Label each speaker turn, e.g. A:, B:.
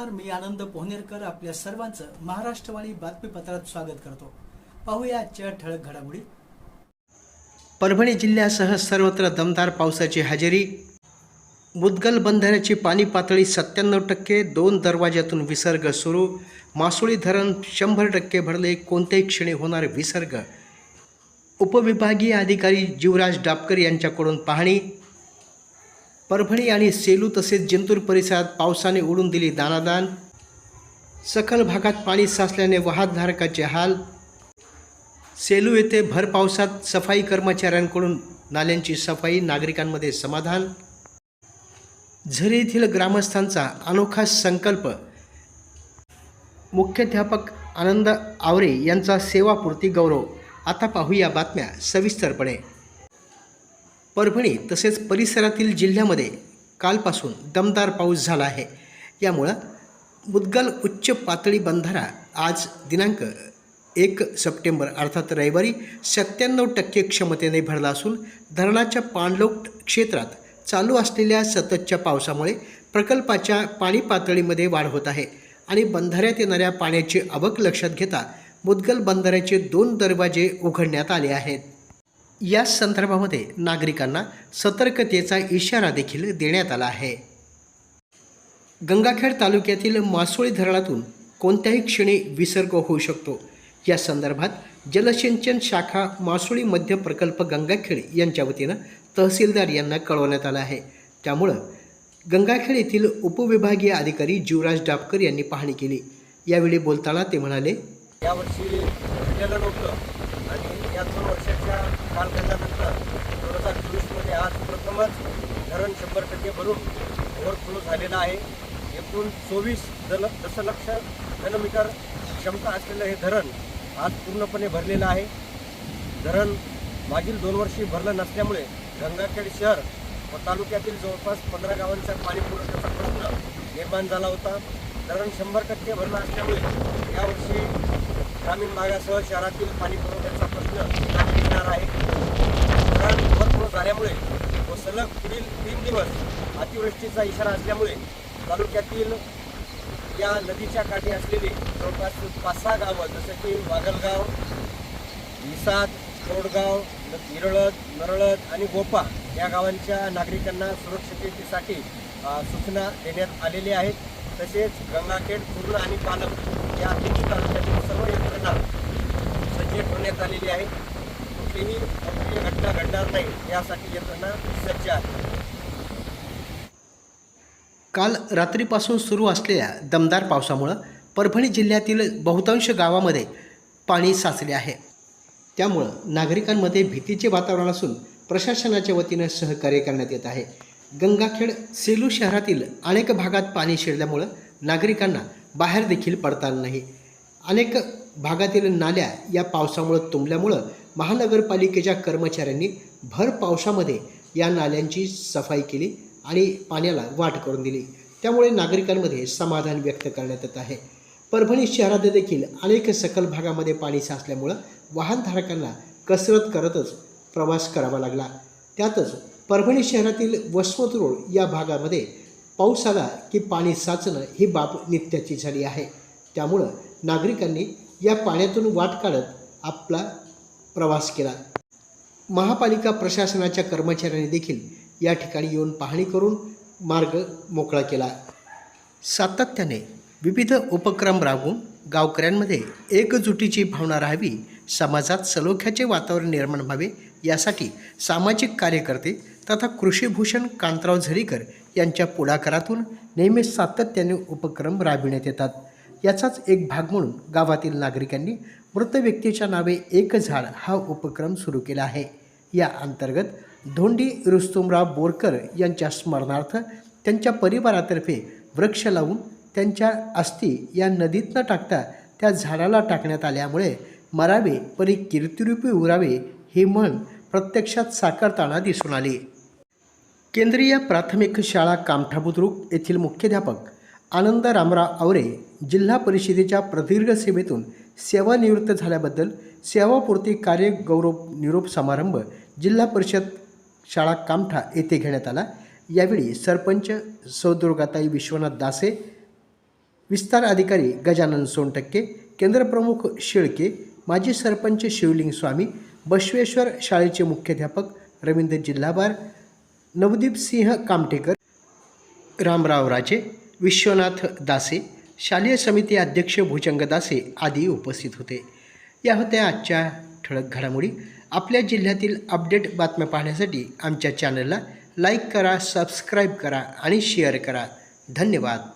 A: नमस्कार मी आनंद पोहनेरकर आपल्या सर्वांचं महाराष्ट्रवाणी बातमीपत्रात स्वागत करतो. पाहूया आजच्या ठळक घडामोडी. परभणी जिल्ह्यासह सर्वत्र दमदार पावसाची हजेरी. मुदगल बंधाऱ्याची पाणी पातळी सत्त्याण्णव टक्के दोन दरवाज्यातून विसर्ग सुरू. मासोळी धरण शंभर टक्के भरले कोणत्याही क्षणी होणार विसर्ग. उपविभागीय अधिकारी जीवराज डापकर यांच्याकडून पाहणी. परभणी आणि सेलू तसेच जिंतूर परिसरात पावसाने उडून दिली दानादान. सखल भागात पाणी साचल्याने वाहतधारकाचे हाल. सेलू येथे भर पावसात सफाई कर्मचाऱ्यांकडून नाल्यांची सफाई नागरिकांमध्ये समाधान. झरी येथील ग्रामस्थांचा अनोखा संकल्प. मुख्याध्यापक आनंद आवरे यांचा सेवापूर्ती गौरव. आता पाहूया बातम्या सविस्तरपणे. परभणी तसेच परिसरातील जिल्ह्यामध्ये कालपासून दमदार पाऊस झाला आहे. यामुळं मुदगल उच्च पातळी बंधारा आज दिनांक एक सप्टेंबर अर्थात रविवारी सत्त्याण्णव टक्के क्षमतेने भरला असून धरणाच्या पाणलोट क्षेत्रात चालू असलेल्या सततच्या पावसामुळे प्रकल्पाच्या पाणी पातळीमध्ये वाढ होत आहे आणि बंधाऱ्यात येणाऱ्या पाण्याची आवक लक्षात घेता मुदगल बंधाऱ्याचे दोन दरवाजे उघडण्यात आले आहेत. या संदर्भामध्ये नागरिकांना सतर्कतेचा इशारा देखील देण्यात आला आहे. गंगाखेड तालुक्यातील मासोळी धरणातून कोणत्याही क्षणी विसर्ग होऊ शकतो. या संदर्भात जलसिंचन शाखा मासोळी मध्य प्रकल्प गंगाखेड यांच्या वतीनं तहसीलदार यांना कळवण्यात आलं आहे. त्यामुळं गंगाखेड येथील उपविभागीय अधिकारी जीवराज डापकर यांनी पाहणी केली. यावेळी बोलताना ते म्हणाले
B: यावर्षी घडलेलं नव्हतं आणि या दोन वर्षाच्या केल्यानंतर दोन हजार चोवीसमध्ये आज प्रथमच धरण शंभर टक्के भरून ओव्हरफ्लो झालेलं आहे. एकूण चोवीस दल दशलक्ष घनमीटर क्षमता असलेलं हे धरण आज पूर्णपणे भरलेलं आहे. धरण मागील दोन वर्षी भरलं नसल्यामुळे गंगाखेड शहर व तालुक्यातील जवळपास पंधरा गावांचा पाणी पुरवठ्याचा प्रश्न निर्माण झाला होता. धरण शंभर टक्के भरलं असल्यामुळे यावर्षी ग्रामीण भागासह शहरातील पाणी पुरवठ्याचा प्रश्न येणार आहे. धरण ओव्हरफ्लो झाल्यामुळे व सलग पुढील तीन दिवस अतिवृष्टीचा इशारा असल्यामुळे तालुक्यातील या नदीच्या काठी असलेली जवळपास पाच सहा गावं जसं की वागलगाव विसाद कोरडगाव निरळद नरळद आणि गोपा या गावांच्या नागरिकांना सुरक्षिततेसाठी सूचना देण्यात आलेल्या आहेत. तसेच गंगाखेड पूर्ण आणि पालक या तिन्ही तालुक्यातील सर्व यंत्रणा सज्ज ठेवण्यात आलेली आहे. कुठलीही अप्रिय घटना घडणार नाही यासाठी यंत्रणा सज्ज आहे.
A: काल रात्रीपासून सुरू असलेल्या दमदार पावसामुळं परभणी जिल्ह्यातील बहुतांश गावामध्ये पाणी साचले आहे. त्यामुळं नागरिकांमध्ये भीतीचे वातावरण असून प्रशासनाच्या वतीनं सहकार्य करण्यात येत आहे. गंगाखेड सेलू शहरातील अनेक भागात पाणी शिरल्यामुळं नागरिकांना बाहेर देखील पडता नाही. अनेक भागातील नाल्या या पावसामुळं तुंबल्यामुळं महानगरपालिकेच्या कर्मचाऱ्यांनी भर पावसामध्ये या नाल्यांची सफाई केली आणि पाण्याला वाट करून दिली. त्यामुळे नागरिकांमध्ये समाधान व्यक्त करण्यात येत आहे. परभणी शहरात देखील अनेक सकल भागामध्ये पाणी साचल्यामुळं वाहनधारकांना कसरत करतच प्रवास करावा लागला. त्यातच परभणी शहरातील वसमत रोड या भागामध्ये पाऊस आला की पाणी साचणं ही बाब नित्याची झाली आहे. त्यामुळं नागरिकांनी या पाण्यातून वाट काढत आपला प्रवास केला. महापालिका प्रशासनाच्या कर्मचाऱ्यांनी देखील या ठिकाणी येऊन पाहणी करून मार्ग मोकळा केला. सातत्याने विविध उपक्रम राबवून गावकऱ्यांमध्ये एकजुटीची भावना राहावी समाजात सलोख्याचे वातावरण निर्माण व्हावे यासाठी सामाजिक कार्यकर्ते तथा कृषीभूषण कांतराव झरीकर यांच्या पुढाकारातून नेहमी सातत्याने उपक्रम राबविण्यात येतात. याचाच एक भाग म्हणून गावातील नागरिकांनी मृत व्यक्तीच्या नावे एक झाड हा उपक्रम सुरू केला आहे. या अंतर्गत धोंडी रुस्तुमराव बोरकर यांच्या स्मरणार्थ त्यांच्या परिवारातर्फे वृक्ष लावून त्यांच्या अस्थी या नदीत न टाकता त्या झाडाला टाकण्यात आल्यामुळे मरावे परी कीर्तिरूपी उरावे हे म्हण प्रत्यक्षात साकारताना दिसून आली. केंद्रीय प्राथमिक शाळा कामठा बुद्रुक येथील मुख्याध्यापक आनंद रामराव आवरे जिल्हा परिषदेच्या प्रदीर्घ सेवेतून सेवानिवृत्त झाल्याबद्दल सेवापूर्ती कार्य गौरव निरोप समारंभ जिल्हा परिषद शाळा कामठा येथे घेण्यात आला. यावेळी सरपंच सौदुर्गाताई विश्वनाथ दासे विस्तार अधिकारी गजानन सोनटक्के केंद्रप्रमुख शेळके माजी सरपंच शिवलिंग स्वामी बसवेश्वर शाळेचे मुख्याध्यापक रवींद्र जिल्हाबार नवदीप सिंह कामटेकर रामराव राजे विश्वनाथ दासे शालेय समिती अध्यक्ष भुजंग दासे आदी उपस्थित होते. या होत्या आजच्या ठळक घडामोडी. आपल्या जिल्ह्यातील अपडेट बातम्या पाहण्यासाठी आमच्या चॅनलला लाईक करा सबस्क्राईब करा आणि शेअर करा. धन्यवाद.